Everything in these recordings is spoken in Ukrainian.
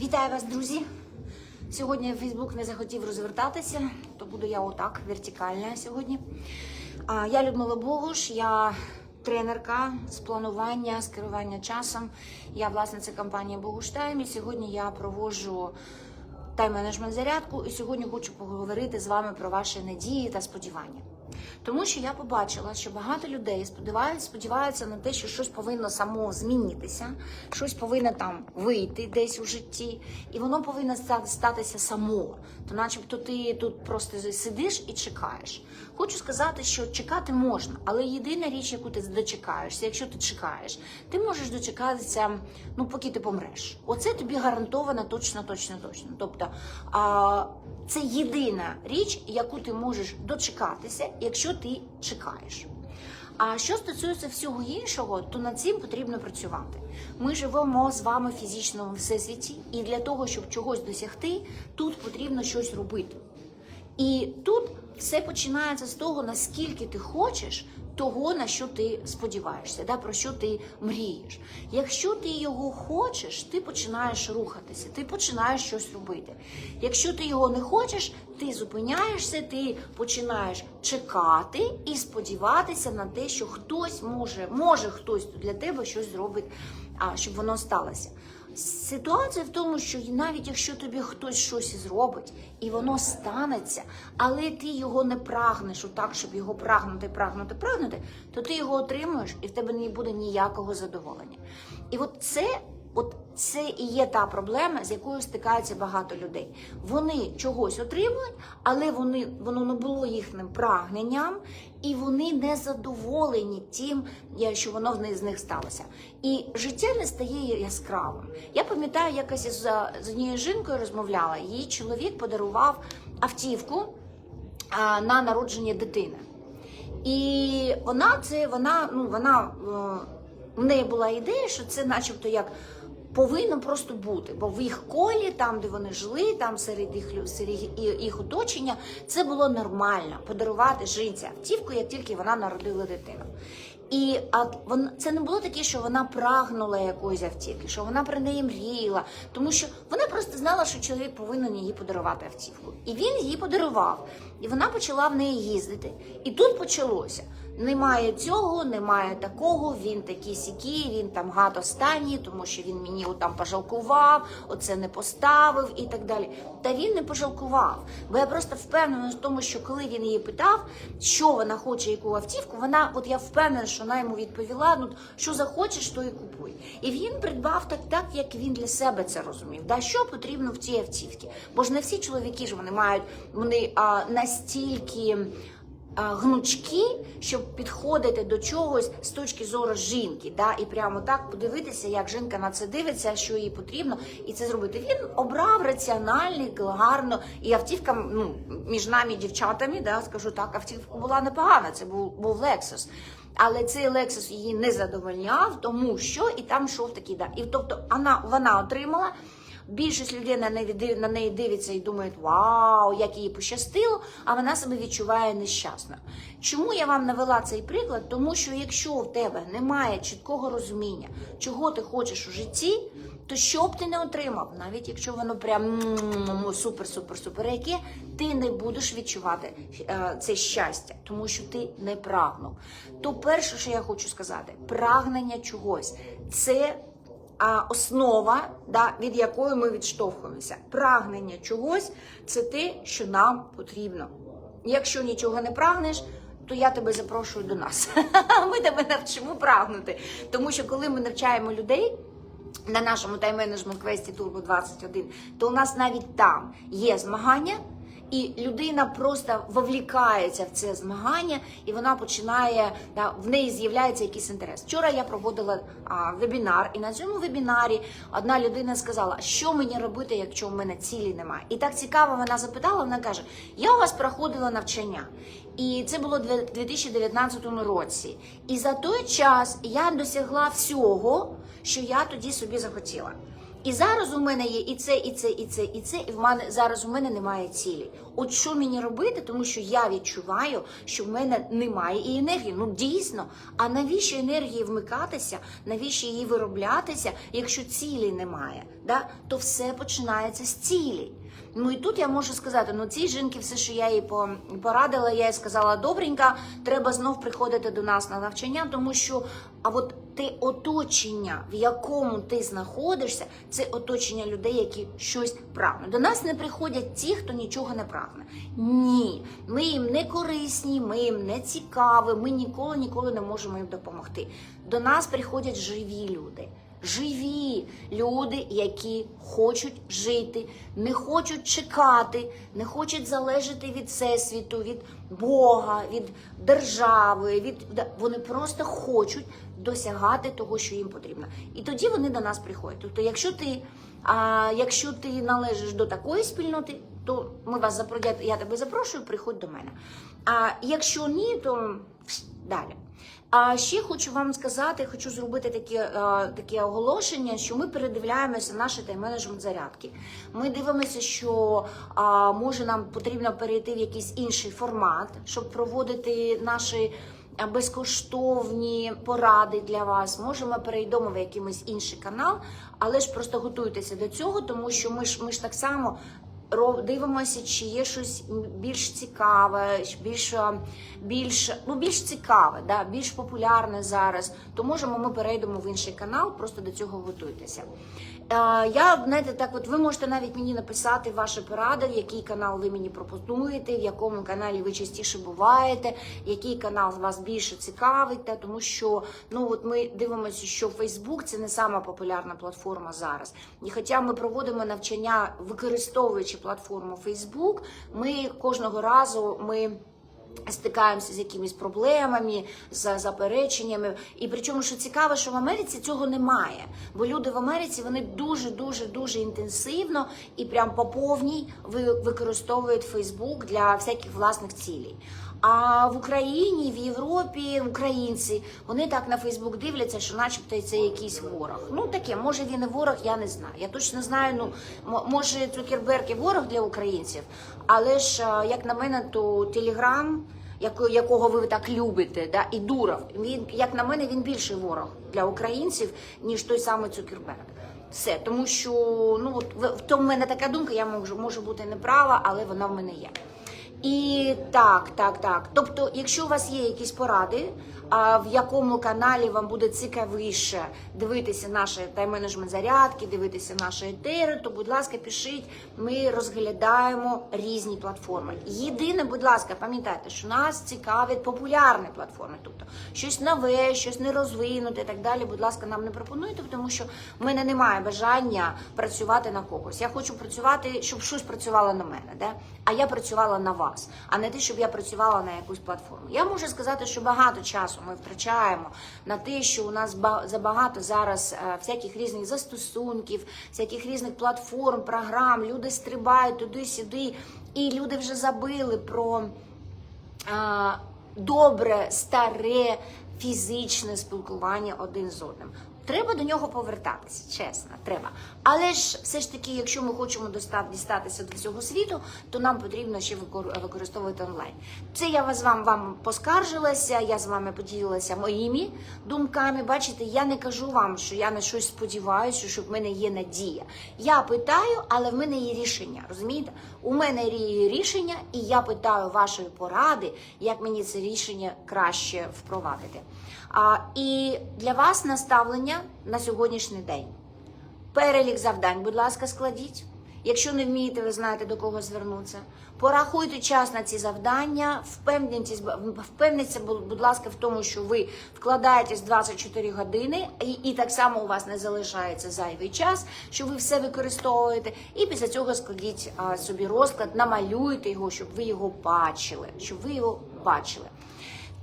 Вітаю вас, друзі! Сьогодні Фейсбук не захотів розвертатися, то буду я отак, вертикальна сьогодні. Я Людмила Богуш, я тренерка з планування, з керування часом. Я власниця компанії Богуш Тайм. І сьогодні я проводжу тайм-менеджмент зарядку. І сьогодні хочу поговорити з вами про ваші надії та сподівання. Тому що я побачила, що багато людей сподіваються, сподіваються на те, що щось повинно само змінитися, щось повинно там вийти десь у житті, і воно повинно статися само. То, начебто, ти тут просто сидиш і чекаєш. Хочу сказати, що чекати можна, але єдина річ, яку ти дочекаєшся, якщо ти чекаєш, ти можеш дочекатися, ну поки ти помреш. Оце тобі гарантовано точно, точно, точно. Тобто а, це єдина річ, яку ти можеш дочекатися, якщо ти чекаєш. А що стосується всього іншого, то над цим потрібно працювати. Ми живемо з вами в фізичному всесвіті, і для того, щоб чогось досягти, тут потрібно щось робити. І тут все починається з того, наскільки ти хочеш того, на що ти сподіваєшся, да, про що ти мрієш. Якщо ти його хочеш, ти починаєш рухатися, ти починаєш щось робити. Якщо ти його не хочеш, ти зупиняєшся, ти починаєш чекати і сподіватися на те, що хтось може, може хтось для тебе щось зробить, а, щоб воно сталося. Ситуація в тому, що навіть якщо тобі хтось щось зробить, і воно станеться, але ти його не прагнеш отак, щоб його прагнути, прагнути, прагнути, то ти його отримуєш, і в тебе не буде ніякого задоволення. І от це, от це і є та проблема, з якою стикаються багато людей. Вони чогось отримують, але вони воно не було їхнім прагненням, і вони не задоволені тим, що воно з них сталося. І життя не стає яскравим. Я пам'ятаю, якось із з однією жінкою розмовляла. Її чоловік подарував автівку а, на народження дитини. І вона це вона, ну вона е, в неї була ідея, що це, начебто, як повинно просто бути. Бо в їх колі, там де вони жили, там серед їх серед їх- оточення, це було нормально подарувати жінці автівку, як тільки вона народила дитину. І а вон це не було таке, що вона прагнула якоїсь автівки, що вона про неї мріяла, тому що вона просто знала, що чоловік повинен їй подарувати автівку. І він їй подарував. І вона почала в неї їздити. І тут почалося. Немає цього, немає такого. Він такий сякий, він там гад тому що він мені там пожалкував, оце не поставив і так далі. Та він не пожалкував. Бо я просто впевнена в тому, що коли він її питав, що вона хоче, яку автівку, вона, от я впевнена, що вона йому відповіла: ну що захочеш, то і купуй. І він придбав так, так як він для себе це розумів. Да, що потрібно в цій автівці? Бо ж не всі чоловіки ж вони мають вони а, настільки гнучкі, щоб підходити до чогось з точки зору жінки, да, і прямо так подивитися, як жінка на це дивиться, що їй потрібно, і це зробити. Він обрав раціональний, гарно, і автівка ну, між нами, дівчатами, да, скажу так, автівка була непогана. Це був був Lexus. Але цей Lexus її не задовольняв, тому що і там йшов такий да. І тобто вона, вона отримала. Більшість людей на неї, дивиться і думають, вау, як їй пощастило, а вона себе відчуває нещасною. Чому я вам навела цей приклад? Тому що якщо в тебе немає чіткого розуміння, чого ти хочеш у житті, то що б ти не отримав, навіть якщо воно прям супер, супер, супер, яке, ти не будеш відчувати е, це щастя, тому що ти не прагнув. То перше, що я хочу сказати, прагнення чогось це основа, да, від якої ми відштовхуємося. Прагнення чогось це те, що нам потрібно. Якщо нічого не прагнеш, то я тебе запрошую до нас. Ми тебе навчимо прагнути. Тому що коли ми навчаємо людей. На нашому тайм-менеджмент квесті Turbo 21, то у нас навіть там є змагання, і людина просто вовлікається в це змагання, і вона починає да, в неї з'являється якийсь інтерес. Вчора я проводила а, вебінар, і на цьому вебінарі одна людина сказала, що мені робити, якщо в мене цілі немає. І так цікаво, вона запитала. Вона каже: Я у вас проходила навчання, і це було в 2019 році. І за той час я досягла всього, що я тоді собі захотіла. І зараз у мене є і це, і це, і це, і це, і в мене зараз у мене немає цілі. От що мені робити, тому що я відчуваю, що в мене немає і енергії. Ну дійсно. А навіщо енергії вмикатися? Навіщо її вироблятися, якщо цілі немає? Да? То все починається з цілі. Ну і тут я можу сказати: ну цій жінки, все, що я їй по- порадила, я їй сказала, добренька, треба знов приходити до нас на навчання, тому що а от те оточення, в якому ти знаходишся, це оточення людей, які щось прагнуть. До нас не приходять ті, хто нічого не прагне. Ні, ми їм не корисні, ми їм не цікаві, ми ніколи ніколи не можемо їм допомогти. До нас приходять живі люди. Живі люди, які хочуть жити, не хочуть чекати, не хочуть залежати від всесвіту, від Бога, від держави. Від вони просто хочуть досягати того, що їм потрібно. І тоді вони до нас приходять. Тобто, якщо ти, а, якщо ти належиш до такої спільноти, то ми вас запро... я- тебе запрошую, приходь до мене. А якщо ні, то далі. А ще хочу вам сказати, хочу зробити таке, е, таке оголошення, що ми передивляємося наші тайм-менеджмент зарядки. Ми дивимося, що може нам потрібно перейти в якийсь інший формат, щоб проводити наші безкоштовні поради для вас. Може, ми перейдемо в якийсь інший канал, але ж просто готуйтеся до цього, тому що ми ж ми ж так само. Дивимося, чи є щось більш цікаве, більш, е, більш, ну, більш цікаве, да, більш популярне зараз, то можемо ми перейдемо в інший канал, просто до цього готуйтеся. Е, я, знаєте, так от ви можете навіть мені написати ваші поради, який канал ви мені пропонуєте, в якому каналі ви частіше буваєте, який канал вас більше цікавить, та, тому що ну, от ми дивимося, що Facebook це не сама популярна платформа зараз. І хоча ми проводимо навчання, використовуючи платформу Facebook, ми кожного разу ми. Стикаємося з якимись проблемами, з запереченнями. І причому, що цікаво, що в Америці цього немає. Бо люди в Америці вони дуже, дуже, дуже інтенсивно і прям по повній ви- використовують Фейсбук для всяких власних цілей. А в Україні, в Європі українці вони так на Фейсбук дивляться, що начебто це якийсь ворог. Ну таке, може він і ворог, я не знаю. Я точно знаю. Ну може Цукерберг і ворог для українців, але ж як на мене, то Телеграм, якого ви так любите, да, і Дуров, він як на мене, він більший ворог для українців, ніж той самий Цукерберг. Все, тому що ну от в тому в мене така думка, я можу, можу бути неправа, але вона в мене є. І так, так, так. Тобто, якщо у вас є якісь поради, в якому каналі вам буде цікавіше дивитися наші тайм-менеджмент зарядки, дивитися наші етери, то, будь ласка, пишіть. Ми розглядаємо різні платформи. Єдине, будь ласка, пам'ятайте, що нас цікавлять популярні платформи, тобто щось нове, щось не розвинуте і так далі. Будь ласка, нам не пропонуйте, тому що в мене немає бажання працювати на когось. Я хочу працювати, щоб щось працювало на мене, да? а я працювала на вас, а не те, щоб я працювала на якусь платформу. Я можу сказати, що багато часу ми втрачаємо на те, що у нас забагато зараз е, всяких різних застосунків, всяких різних платформ, програм. Люди стрибають туди-сюди, і люди вже забили про а, добре, старе фізичне спілкування один з одним. Треба до нього повертатися, чесно, треба. Але ж все ж таки, якщо ми хочемо дістатися до цього світу, то нам потрібно ще використовувати онлайн. Це я вас вам, вам поскаржилася, я з вами поділилася моїми думками. Бачите, я не кажу вам, що я на щось сподіваюся, що в мене є надія. Я питаю, але в мене є рішення. Розумієте? У мене є рішення, і я питаю вашої поради, як мені це рішення краще впровадити. А, і для вас наставлення на сьогоднішній день. Перелік завдань, будь ласка, складіть. Якщо не вмієте, ви знаєте до кого звернутися. Порахуйте час на ці завдання, впевніться, будь ласка, в тому, що ви вкладаєтесь 24 години, і, і так само у вас не залишається зайвий час, що ви все використовуєте. І після цього складіть а, собі розклад, намалюйте його, щоб ви його бачили. Щоб ви його бачили.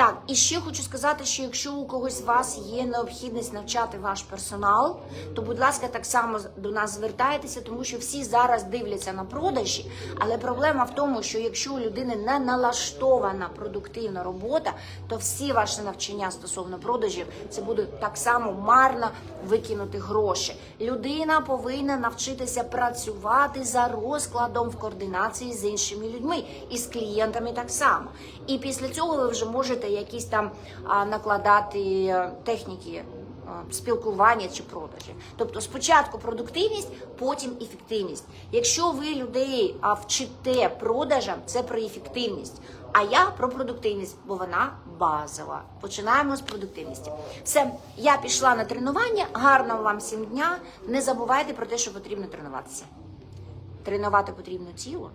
Так, і ще хочу сказати, що якщо у когось з вас є необхідність навчати ваш персонал, то будь ласка, так само до нас звертайтеся, тому що всі зараз дивляться на продажі. Але проблема в тому, що якщо у людини не налаштована продуктивна робота, то всі ваші навчання стосовно продажів це буде так само марно викинути гроші. Людина повинна навчитися працювати за розкладом в координації з іншими людьми і з клієнтами так само. І після цього ви вже можете якісь там накладати е, техніки спілкування чи продажі. Тобто спочатку продуктивність, потім ефективність. Якщо ви людей вчите продажам, це про ефективність. А я про продуктивність, бо вона базова. Починаємо з продуктивності. Все, я пішла на тренування. Гарного вам всім дня. Не забувайте про те, що потрібно тренуватися. Тренувати потрібно тіло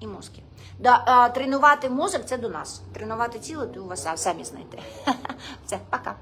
і мозки. Да, тренувати мозок це до нас. Тренувати тіло, то у вас самі знаєте. Все, пока.